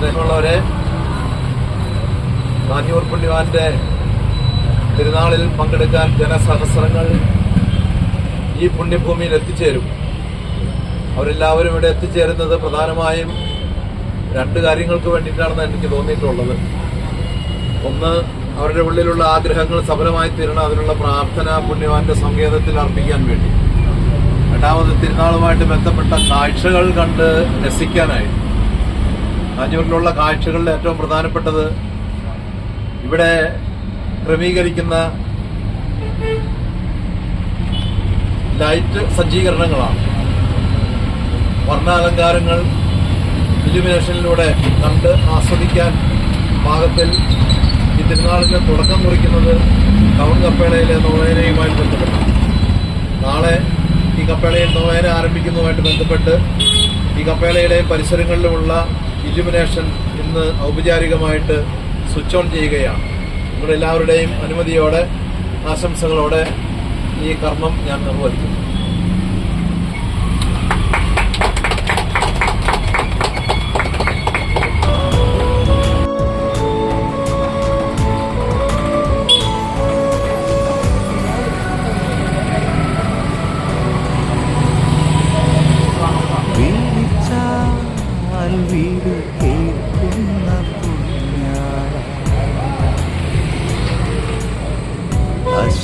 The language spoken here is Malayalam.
സ്നേഹമുള്ളവരെ നാഞ്ഞൂർ പുണ്യവാന്റെ തിരുനാളിൽ പങ്കെടുക്കാൻ ജനസഹസ്രങ്ങൾ ഈ പുണ്യഭൂമിയിൽ എത്തിച്ചേരും. അവരെല്ലാവരും ഇവിടെ എത്തിച്ചേരുന്നത് പ്രധാനമായും രണ്ട് കാര്യങ്ങൾക്ക് വേണ്ടിയിട്ടാണെന്ന് എനിക്ക് തോന്നിയിട്ടുള്ളത്. ഒന്ന് അവരുടെ ഉള്ളിലുള്ള ആഗ്രഹങ്ങൾ സഫലമായി തീരണം അതിനുള്ള പ്രാർത്ഥന പുണ്യവാന്റെ സങ്കേതത്തിൽ അർപ്പിക്കാൻ വേണ്ടി. രണ്ടാമത് തിരുനാളുമായിട്ട് ബന്ധപ്പെട്ട കാഴ്ചകൾ കണ്ട് രസിക്കാനായി. അഞ്ഞൂരിലുള്ള കാഴ്ചകളിൽ ഏറ്റവും പ്രധാനപ്പെട്ടത് ഇവിടെ ക്രമീകരിക്കുന്ന ലൈറ്റ് സജ്ജീകരണങ്ങളാണ്. വർണാലങ്കാരങ്ങൾ ഇലുമിനേഷനിലൂടെ കണ്ട് ആസ്വദിക്കാൻ പാകത്തിൽ ഈ തിരുനാളിന് തുടക്കം കുറിക്കുന്നത് ടൗൺ കപ്പേളയിലെ നോവേനയുമായി ബന്ധപ്പെട്ട് നാളെ ഈ കപ്പേളയിൽ നോവേന ആരംഭിക്കുന്നതുമായിട്ട് ബന്ധപ്പെട്ട് ഈ കപ്പേളയുടെയും പരിസരങ്ങളിലുമുള്ള ഇലുമിനേഷൻ ഇന്ന് ഔപചാരികമായിട്ട് സ്വിച്ച് ഓൺ ചെയ്യുകയാണ്. നിങ്ങളെല്ലാവരുടെയും അനുമതിയോടെ ആശംസകളോടെ ഈ കർമ്മം ഞാൻ നിർവഹിക്കുന്നു.